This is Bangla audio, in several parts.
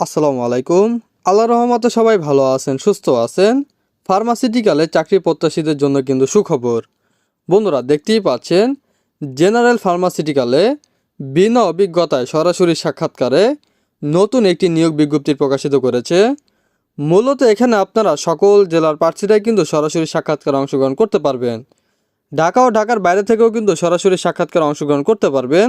আসসালামু আলাইকুম। আল্লাহ রহমতে সবাই ভালো আছেন, সুস্থ আছেন। ফার্মাসিউটিক্যালে চাকরি প্রত্যাশীদের জন্য কিন্তু সুখবর। বন্ধুরা, দেখতেই পাচ্ছেন, জেনারেল ফার্মাসিউটিক্যালে বিনা অভিজ্ঞতায় সরাসরি সাক্ষাৎকারে নতুন একটি নিয়োগ বিজ্ঞপ্তি প্রকাশিত করেছে। মূলত এখানে আপনারা সকল জেলার প্রার্থীরাই কিন্তু সরাসরি সাক্ষাৎকারে অংশগ্রহণ করতে পারবেন। ঢাকা ও ঢাকার বাইরে থেকেও কিন্তু সরাসরি সাক্ষাৎকারে অংশগ্রহণ করতে পারবেন।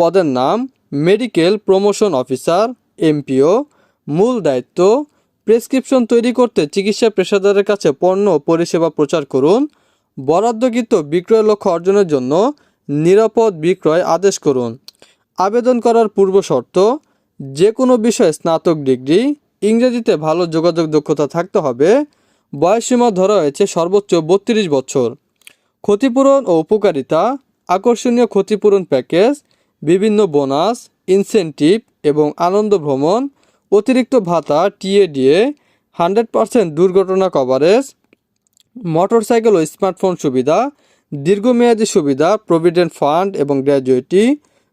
পদের নাম মেডিকেল প্রমোশন অফিসার, এমপিও, মূল দায়িত্ব, প্রেসক্রিপশন তৈরি করতে চিকিৎসা পেশাদারের কাছে পণ্য পরিষেবা প্রচার করুন, বরাদ্দকৃত বিক্রয় লক্ষ্য অর্জনের জন্য নিরাপদ বিক্রয় আদেশ করুন। আবেদন করার পূর্ব শর্ত যে কোনো বিষয়ে স্নাতক ডিগ্রি, ইংরেজিতে ভালো যোগাযোগ দক্ষতা থাকতে হবে, বয়সসীমা ধরা হয়েছে সর্বোচ্চ বত্রিশ বছর। ক্ষতিপূরণ ও উপকারিতা, আকর্ষণীয় ক্ষতিপূরণ প্যাকেজ বিভিন্ন বোনাস ইনসেন্টিভ এবং আনন্দ ভ্রমণ, অতিরিক্ত ভাতা টিএডিএ হান্ড্রেড পারসেন্ট দুর্ঘটনা কভারেজ, মোটরসাইকেল ও স্মার্টফোন সুবিধা, দীর্ঘমেয়াদী সুবিধা প্রভিডেন্ট ফান্ড এবং গ্র্যাজুয়েটি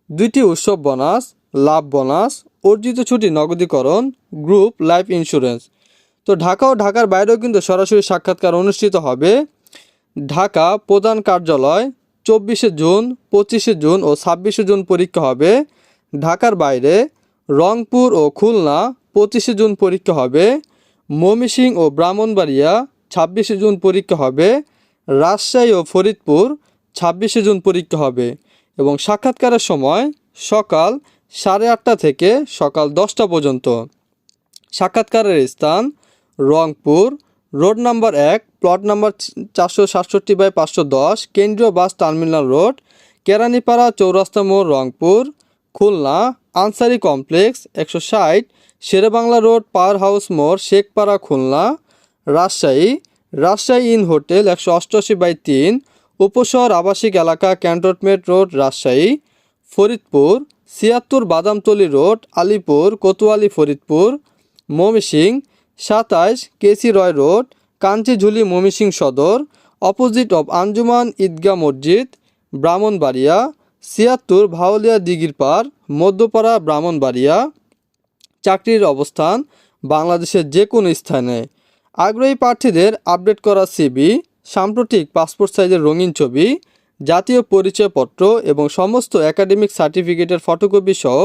দুইটি উৎসব বোনাস, লাভ বোনাস, অর্জিত ছুটি নগদীকরণ গ্রুপ লাইফ ইন্স্যুরেন্স তো ঢাকা ও ঢাকার বাইরেও কিন্তু সরাসরি সাক্ষাৎকার অনুষ্ঠিত হবে। ঢাকা প্রধান কার্যালয় চব্বিশে জুন, পঁচিশে জুন ও ছাব্বিশে জুন পরীক্ষা হবে। ঢাকার বাইরে রংপুর ও খুলনা পঁচিশে জুন পরীক্ষা হবে। ময়মনসিংহ ও ব্রাহ্মণবাড়িয়া ছাব্বিশে জুন পরীক্ষা হবে। রাজশাহী ও ফরিদপুর ছাব্বিশে জুন পরীক্ষা হবে এবং সাক্ষাৎকারের সময় সকাল সাড়ে আটটা থেকে সকাল দশটা পর্যন্ত। সাক্ষাৎকারের স্থান রংপুর রোড নাম্বার এক, প্লট নাম্বার চারশো সাতষট্টি বাই পাঁচশো দশ, কেন্দ্রীয় বাস টার্মিনাল রোড, কেরানীপাড়া চৌরাস্তা মোড়, রংপুর, খুলনা, আনসারি কমপ্লেক্স, একশো ষাট, শেরেবাংলা রোড পাওয়ার হাউস মোড়, শেখপাড়া, খুলনা, রাজশাহী রাজশাহী ইন হোটেল, একশো অষ্টআশি বাই তিন, উপশহর আবাসিক এলাকা, ক্যান্টনমেন্ট রোড, রাজশাহী, ফরিদপুর, ছিয়াত্তর বাদামতলি রোড, আলিপুর, কোতোয়ালি, ফরিদপুর ময়মনসিংহ সাতাইশ কেসি রয় রোড, কাঞ্চিঝুলি মমিসিং সদর, অপোজিট অব আঞ্জুমান ঈদগাহ মসজিদ, ব্রাহ্মণবাড়িয়া, ছিয়াত্তর ভাওলিয়া দিঘির পার, মধ্যপাড়া ব্রাহ্মণবাড়িয়া। চাকরির অবস্থান বাংলাদেশের যে কোনো স্থানে। আগ্রহী প্রার্থীদের আপডেট করা সিবি, সাম্প্রতিক পাসপোর্ট সাইজের রঙিন ছবি, জাতীয় পরিচয়পত্র এবং সমস্ত একাডেমিক সার্টিফিকেটের ফটোকপি সহ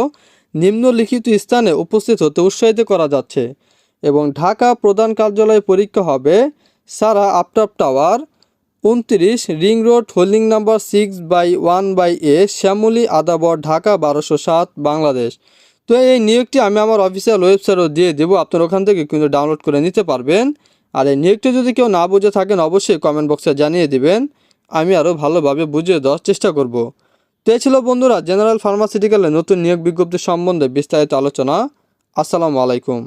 নিম্নলিখিত স্থানে উপস্থিত হতে উৎসাহিত করা যাচ্ছে। এবং ঢাকা প্রধান কার্যালয়ে পরীক্ষা হবে সারা আফটার টাওয়ার, উনত্রিশ ring road holding number six by one by A, Shyamoli Adabor, Dhaka বারোশো সাত, বাংলাদেশ। তো এই নিয়োগটি আমি আমার অফিসিয়াল ওয়েবসাইটও দিয়ে দেবো, আপনার ওখান থেকে কিন্তু ডাউনলোড করে নিতে পারবেন। আর এই নিয়োগটি যদি কেউ না বুঝে থাকেন, অবশ্যই কমেন্ট বক্সে জানিয়ে দিবেন। আমি আরও ভালোভাবে বুঝিয়ে দেওয়ার চেষ্টা করব। তো এ ছিল বন্ধুরা জেনারেল ফার্মাসিউটিক্যালের নতুন নিয়োগ বিজ্ঞপ্তি সম্বন্ধে বিস্তারিত আলোচনা। আসসালামু আলাইকুম।